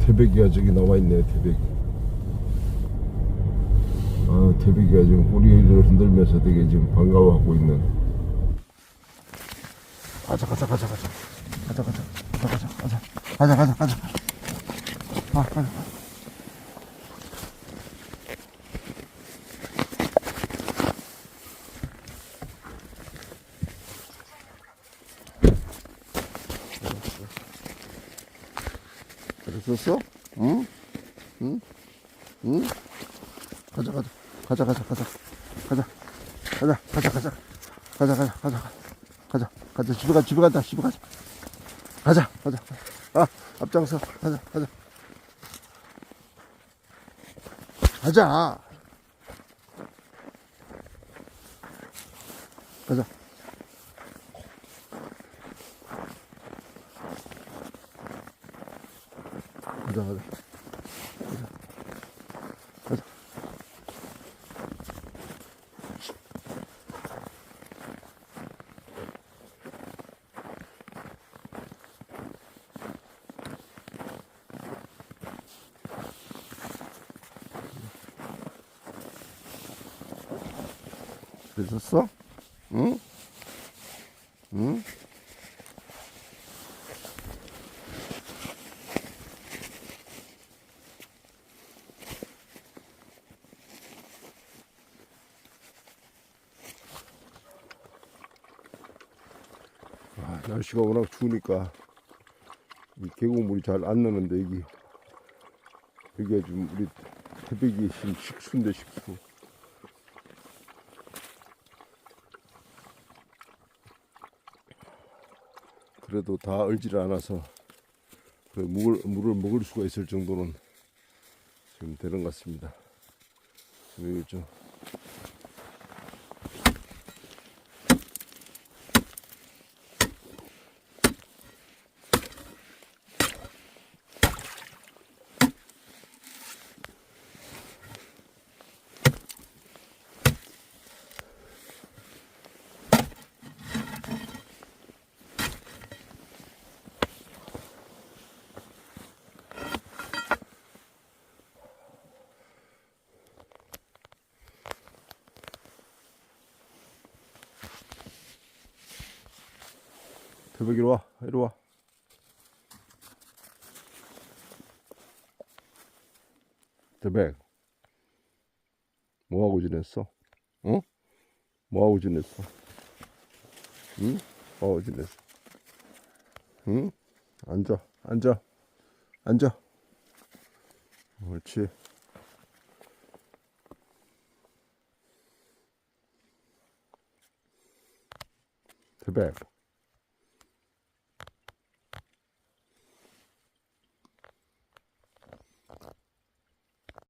태백이가 저기 나와 있네 태백 아 태백이가 지금 꼬리를 흔들면서 되게 지금 반가워하고 있는. 가자 가자 가자 가자. 가자 가자 가자 가자 가자 가자. 가자 아 가자 됐었어? 응? 응? 응? 가자, 가자. 가자, 가자, 가자. 가자. 가자, 가자, 가자. 가자, 가자, 가자. 가자, 가자. 집에 가, 집에 간다, 집에 가자. 가자, 가자. 아, 앞장서. 가자, 가자. 가자. 가자. 가자 가자 가자 가자 됐었어? 응? 응? 날씨가 워낙 추우니까 이 계곡물이 잘 안 나는데 여기 여기가 지금 우리 태백이 지금 식수인데 식수 그래도 다 얼질 않아서 그 물을, 물을 먹을 수가 있을 정도는 지금 되는 것 같습니다. 여기 좀 대박 이리 와 이리 와 대박 뭐하고 지냈어? 어? 뭐하고 지냈어? 응? 뭐하고 지냈어? 응? 앉아 앉아 앉아 옳지 대박